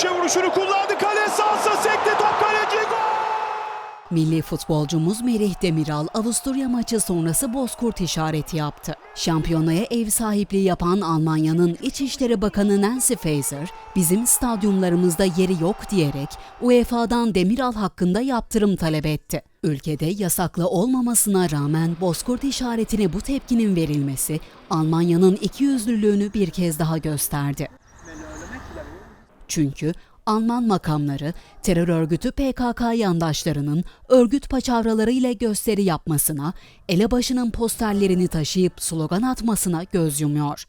köşe vuruşunu kullandı. Kale sahası sekti top kaleci gol. Milli futbolcumuz Merih Demiral Avusturya maçı sonrası bozkurt işareti yaptı. Şampiyonaya ev sahipliği yapan Almanya'nın İçişleri Bakanı Nancy Faeser, bizim stadyumlarımızda yeri yok diyerek UEFA'dan Demiral hakkında yaptırım talep etti. Ülkede yasaklı olmamasına rağmen bozkurt işaretine bu tepkinin verilmesi Almanya'nın ikiyüzlülüğünü bir kez daha gösterdi. Çünkü Alman makamları terör örgütü PKK yandaşlarının örgüt paçavraları ile gösteri yapmasına, elebaşının posterlerini taşıyıp slogan atmasına göz yumuyor.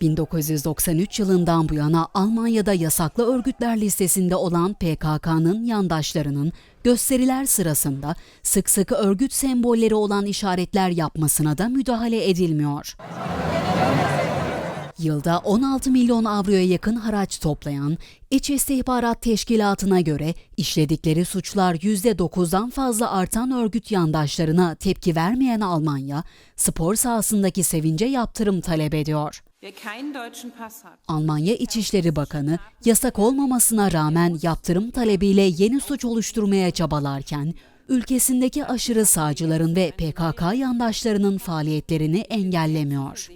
1993 yılından bu yana Almanya'da yasaklı örgütler listesinde olan PKK'nın yandaşlarının gösteriler sırasında sık sık örgüt sembolleri olan işaretler yapmasına da müdahale edilmiyor. Yılda 16 milyon avroya yakın haraç toplayan İç İstihbarat Teşkilatı'na göre işledikleri suçlar %9'dan fazla artan örgüt yandaşlarına tepki vermeyen Almanya, spor sahasındaki sevince yaptırım talep ediyor. Almanya İçişleri Bakanı yasak olmamasına rağmen yaptırım talebiyle yeni suç oluşturmaya çabalarken, ülkesindeki aşırı sağcıların ve PKK yandaşlarının faaliyetlerini engellemiyor.